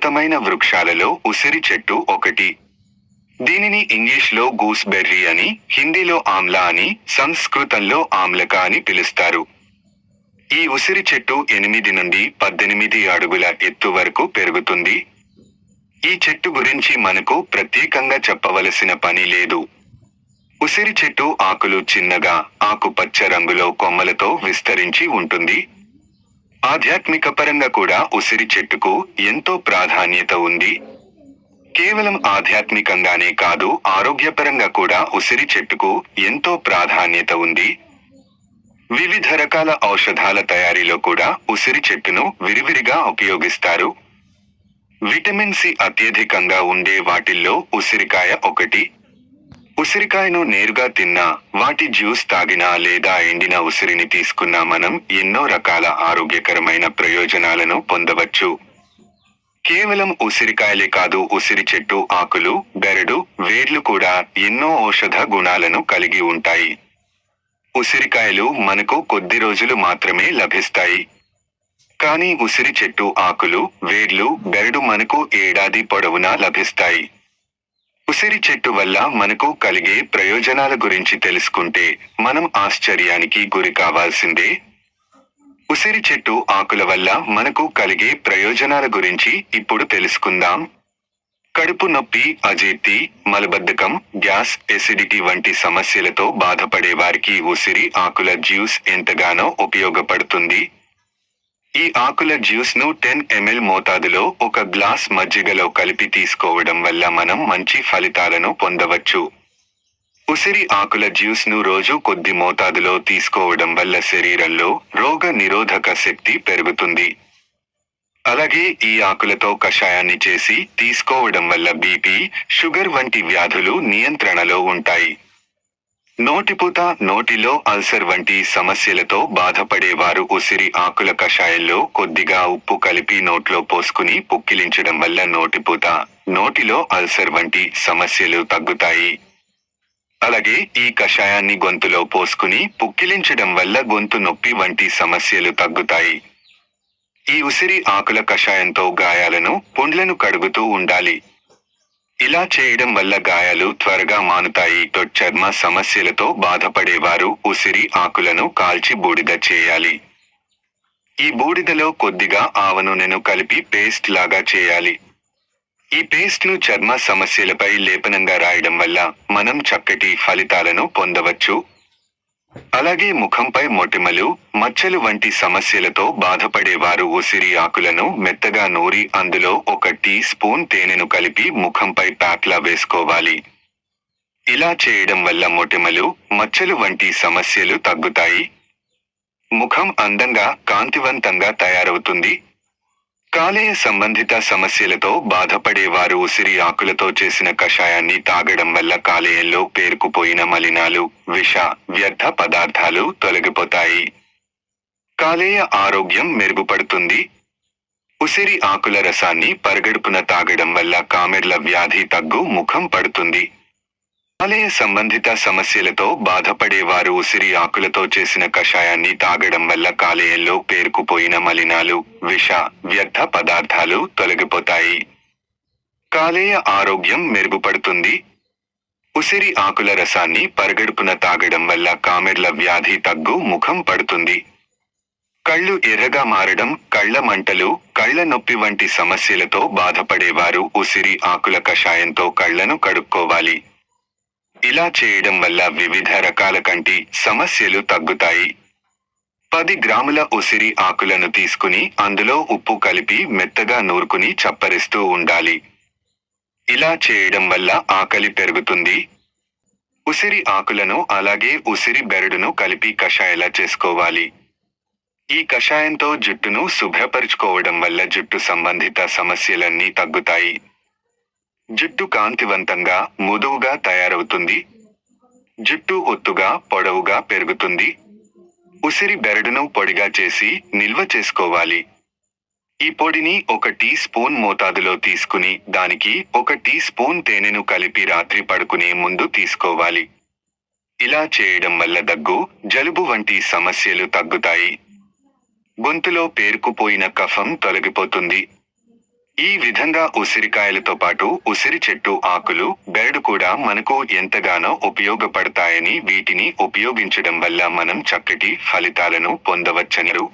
అద్భుతమైన వృక్షాలలో ఉసిరి చెట్టు ఒకటి. దీనిని ఇంగ్లీష్లో గూస్బెర్రీ అని హిందీలో ఆమ్లా అని సంస్కృతంలో ఆమ్లక అని పిలుస్తారు. ఈ ఉసిరి చెట్టు ఎనిమిది నుండి పద్దెనిమిది అడుగుల ఎత్తు వరకు పెరుగుతుంది. ఈ చెట్టు గురించి మనకు ప్రత్యేకంగా చెప్పవలసిన పని లేదు. ఉసిరి చెట్టు ఆకులు చిన్నగా ఆకుపచ్చ రంగులో కొమ్మలతో విస్తరించి ఉంటుంది. ఆధ్యాత్మిక పరంగా కూడా ఉసిరి చెట్టుకు ఎంతో ప్రాధాన్యత ఉంది. కేవలం ఆధ్యాత్మికంగానే కాదు ఆరోగ్యపరంగా కూడా ఉసిరి చెట్టుకు ఎంతో ప్రాధాన్యత ఉంది. వివిధ రకాల ఔషధాల తయారీలో కూడా ఉసిరి చెట్టును విరివిరిగా ఉపయోగిస్తారు. విటమిన్ సి అత్యధికంగా ఉండే వాటిల్లో ఉసిరికాయ ఒకటి ఉసిరికాయను నేరుగా తిన్నా వాటి జ్యూస్ తాగినా లేదా ఎండిన ఉసిరిని తీసుకున్నా మనం ఎన్నో రకాల ఆరోగ్యకరమైన ప్రయోజనాలను పొందవచ్చు. కేవలం ఉసిరికాయలే కాదు ఉసిరి చెట్టు ఆకులు బెరడు వేర్లు కూడా ఎన్నో ఔషధ గుణాలను కలిగి ఉంటాయి. ఉసిరికాయలు మనకు కొద్ది రోజులు మాత్రమే లభిస్తాయి. కానీ ఉసిరి చెట్టు ఆకులు వేర్లు బెరడు మనకు ఏడాది పొడవునా లభిస్తాయి. ఉసిరి చెట్టు వల్ల మనకు కలిగే ప్రయోజనాల గురించి తెలుసుకుంటే మనం ఆశ్చర్యానికి గురి కావాల్సిందే. ఉసిరి చెట్టు ఆకుల వల్ల మనకు కలిగే ప్రయోజనాల గురించి ఇప్పుడు తెలుసుకుందాం. కడుపు నొప్పి అజీర్తి మలబద్ధకం గ్యాస్ ఎసిడిటీ వంటి సమస్యలతో బాధపడే వారికి ఉసిరి ఆకుల జ్యూస్ ఎంతగానో ఉపయోగపడుతుంది. ఈ ఆకుల జ్యూస్ను టెన్ ఎంఎల్ మోతాదులో ఒక గ్లాస్ మజ్జిగలో కలిపి తీసుకోవడం వల్ల మనం మంచి ఫలితాలను పొందవచ్చు. ఉసిరి ఆకుల జ్యూస్ను రోజు కొద్ది మోతాదులో తీసుకోవడం వల్ల శరీరంలో రోగ నిరోధక శక్తి పెరుగుతుంది. అలాగే ఈ ఆకులతో కషాయాన్ని చేసి తీసుకోవడం వల్ల బీపీ షుగర్ వంటి వ్యాధులు నియంత్రణలో ఉంటాయి. నోటిపూత నోటిలో అల్సర్ వంటి సమస్యలతో బాధపడేవారు ఉసిరి ఆకుల కషాయంలో కొద్దిగా ఉప్పు కలిపి నోట్లో పోసుకుని పుక్కిలించడం వల్ల నోటిపూత నోటిలో అల్సర్ వంటి సమస్యలు తగ్గుతాయి. అలాగే ఈ కషాయాన్ని గొంతులో పోసుకుని పుక్కిలించడం వల్ల గొంతు నొప్పి వంటి సమస్యలు తగ్గుతాయి. ఈ ఉసిరి ఆకుల కషాయంతో గాయాలను పుండ్లను కడుగుతూ ఉండాలి. ఇలా చేయడం వల్ల గాయాలు త్వరగా మానుతాయి. చర్మ సమస్యలతో బాధపడేవారు ఉసిరి ఆకులను కాల్చి బూడిద చేయాలి. ఈ బూడిదలో కొద్దిగా ఆవ నూనెను కలిపి పేస్ట్ లాగా చేయాలి. ఈ పేస్ట్ను చర్మ సమస్యలపై లేపనంగా రాయడం వల్ల మనం చక్కటి ఫలితాలను పొందవచ్చు. అలాగే ముఖంపై మొటిమలు మచ్చలు వంటి సమస్యలతో బాధపడేవారు ఉసిరి ఆకులను మెత్తగా నూరి అందులో ఒక టీ స్పూన్ తేనెను కలిపి ముఖంపై ప్యాక్లా వేసుకోవాలి. ఇలా చేయడం వల్ల మొటిమలు మచ్చలు వంటి సమస్యలు తగ్గుతాయి. ముఖం అందంగా కాంతివంతంగా తయారవుతుంది. కాలేయ సంబంధిత సమస్యలతో బాధపడేవారు ఉసిరి ఆకులతో చేసిన కషాయాన్ని తాగడం వల్ల కాలేయంలో పేరుకుపోయిన మలినాలు విష వ్యర్థ పదార్థాలు తొలగిపోతాయి. కాలేయ ఆరోగ్యం మెరుగుపడుతుంది. ఉసిరి ఆకుల రసాన్ని పరగడుపున తాగడం వల్ల కామెర్ల వ్యాధి తగ్గు ముఖం పడుతుంది. కాలేయ సంబంధిత సమస్యలతో బాధపడేవారు ఉసిరి ఆకులతో చేసిన కషాయాన్ని తాగడం వల్ల కాలేయంలో పేరుకుపోయిన మలినాలు విష వ్యర్థ పదార్థాలు తొలగిపోతాయి. కాలేయ ఆరోగ్యం మెరుగుపడుతుంది. ఉసిరి ఆకుల రసాన్ని పరగడుపున తాగడం వల్ల కామెర్ల వ్యాధి తగ్గు ముఖం పడుతుంది. కళ్ళు ఎర్రగా మారడం కళ్ళ మంటలు కళ్ళ నొప్పి వంటి సమస్యలతో బాధపడేవారు ఉసిరి ఆకుల కషాయంతో కళ్ళను కడుక్కోవాలి. ఇలా చేయడం వల్ల వివిధ రకాల కంటి సమస్యలు తగ్గుతాయి. పది గ్రాముల ఉసిరి ఆకులను తీసుకుని అందులో ఉప్పు కలిపి మెత్తగా నూరుకుని చప్పరిస్తూ ఉండాలి. ఇలా చేయడం వల్ల ఆకలి పెరుగుతుంది. ఉసిరి ఆకులను అలాగే ఉసిరి బెరడును కలిపి కషాయలా చేసుకోవాలి. ఈ కషాయంతో జుట్టును శుభ్రపరుచుకోవడం వల్ల జుట్టు సంబంధిత సమస్యలన్నీ తగ్గుతాయి. జుట్టు కాంతివంతంగా మృదువుగా తయారవుతుంది. జుట్టు ఒత్తుగా పొడవుగా పెరుగుతుంది. ఉసిరి బెరడును పొడిగా చేసి నిల్వ చేసుకోవాలి. ఈ పొడిని ఒక టీ స్పూన్ మోతాదులో తీసుకుని దానికి ఒక టీ స్పూన్ తేనెను కలిపి రాత్రి పడుకునే ముందు తీసుకోవాలి. ఇలా చేయడం వల్ల దగ్గు జలుబు వంటి సమస్యలు తగ్గుతాయి. గొంతులో పేరుకుపోయిన కఫం తొలగిపోతుంది. ఈ విధంగా ఉసిరికాయలతో పాటు ఉసిరి చెట్టు ఆకులు బెరడు కూడా మనకు ఎంతగానో ఉపయోగపడతాయని వీటిని ఉపయోగించడం వల్ల మనం చక్కటి ఫలితాలను పొందవచ్చనిరు